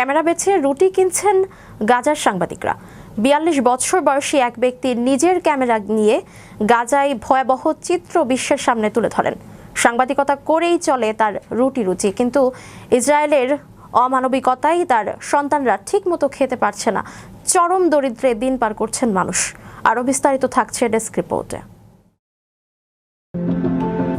Camera বেছে রুটি কিনছেন গাজার সাংবাদিকরা। বিয়াল্লিশ বছর বয়সী এক ব্যক্তি নিজের ক্যামেরা নিয়ে গাজায় ভয়াবহ চিত্র বিশ্বের সামনে তুলে ধরেন। সাংবাদিকতা করেই চলে তার রুটি রুচি, কিন্তু ইসরায়েলের অমানবিকতায় তার সন্তানরা ঠিকমতো খেতে পারছে না। চরম দরিদ্রে দিন পার করছেন মানুষ। আরও বিস্তারিত থাকছে ডেস্ক রিপোর্টে।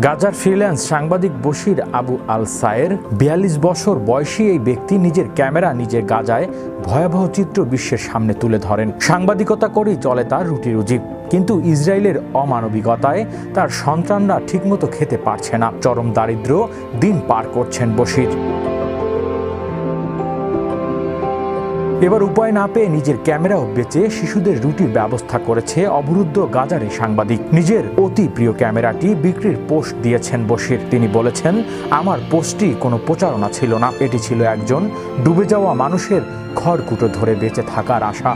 গাজার ফ্রিল্যান্স সাংবাদিক বশির আবু আল সায়ের বিয়াল্লিশ বছর বয়সী এই ব্যক্তি নিজের ক্যামেরা নিজের গাজায় ভয়াবহ চিত্র বিশ্বের সামনে তুলে ধরেন। সাংবাদিকতা করেই চলে তার রুটি রুজি। কিন্তু ইসরায়েলের অমানবিকতায় তার সন্তানরা ঠিকমতো খেতে পারছে না। চরম দারিদ্র দিন পার করছেন বশির। এবার উপায় না পেয়ে নিজের ক্যামেরাও বেচে শিশুদের রুটির ব্যবস্থা করেছে অবরুদ্ধ গাজার সাংবাদিক। নিজের অতি প্রিয় ক্যামেরাটি বিক্রির পোস্ট দিয়েছেন বশির। তিনি বলেছেন, আমার পোস্টটি কোনো প্রচারণা ছিল না। এটি ছিল একজন ডুবে যাওয়া মানুষের খড়কুটো ধরে বেঁচে থাকার আশা।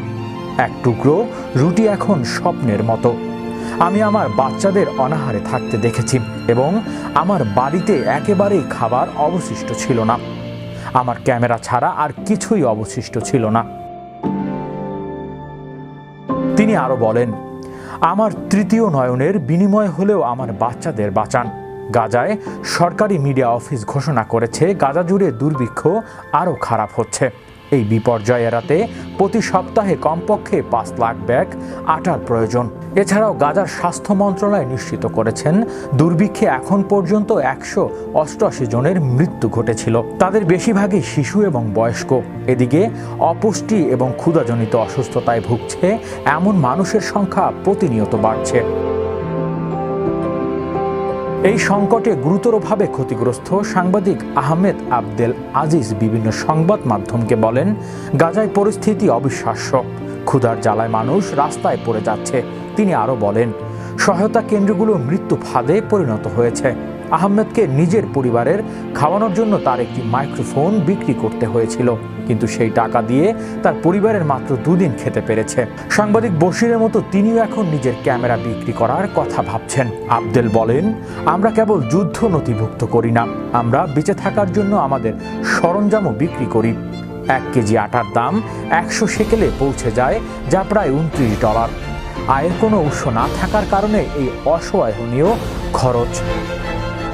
এক টুকরো রুটি এখন স্বপ্নের মতো। আমি আমার বাচ্চাদের অনাহারে থাকতে দেখেছি এবং আমার বাড়িতে একেবারেই খাবার অবশিষ্ট ছিল না। আমার ক্যামেরা ছাড়া আর কিছুই অবশিষ্ট ছিল না। তিনি আরও বলেন, আমার তৃতীয় নয়নের বিনিময় হলেও আমার বাচ্চাদের বাঁচান। গাজায় সরকারি মিডিয়া অফিস ঘোষণা করেছে, গাজা জুড়ে দুর্ভিক্ষ আরও খারাপ হচ্ছে। এই বিপর্যয় এড়াতে প্রতি সপ্তাহে কমপক্ষে পাঁচ লাখ ব্যাগ আটার প্রয়োজন। এছাড়াও গাজার স্বাস্থ্য মন্ত্রণালয় নিশ্চিত করেছেন, দুর্ভিক্ষে এখন পর্যন্ত একশো অষ্টআশি জনের মৃত্যু ঘটেছিল। তাদের বেশিরভাগই শিশু এবং বয়স্ক। এদিকে অপুষ্টি এবং ক্ষুধাজনিত অসুস্থতায় ভুগছে এমন মানুষের সংখ্যা প্রতিনিয়ত বাড়ছে। এই সংকটে গুরুতরভাবে ক্ষতিগ্রস্ত সাংবাদিক আহমেদ আবদেল আজিজ বিভিন্ন সংবাদ মাধ্যমকে বলেন, গাজায় পরিস্থিতি অবিশ্বাস্য। ক্ষুধার জ্বালায় মানুষ রাস্তায় পড়ে যাচ্ছে। তিনি আরও বলেন, সহায়তা কেন্দ্রগুলো মৃত্যু ফাঁদে পরিণত হয়েছে। আহমেদকে নিজের পরিবারের খাওয়ানোর জন্য তার একটি মাইক্রোফোন বিক্রি করতে হয়েছিল। কিন্তু সেই টাকা দিয়ে তার পরিবারের মাত্র দুদিন খেতে পেরেছে। সাংবাদিক বশিরের মতো তিনিও এখন নিজের ক্যামেরা বিক্রি করার কথা ভাবছেন। আবদেল বলেন, আমরা কেবল যুদ্ধ নথিভুক্ত করি না। আমরা বেঁচে থাকার জন্য আমাদের সরঞ্জামও বিক্রি করি। এক কেজি আটার দাম একশো সেকেলে পৌঁছে যায়, যা প্রায় উনত্রিশ ডলার। আয়ের কোনো উৎস না থাকার কারণে এই অসহায়নীয় খরচ।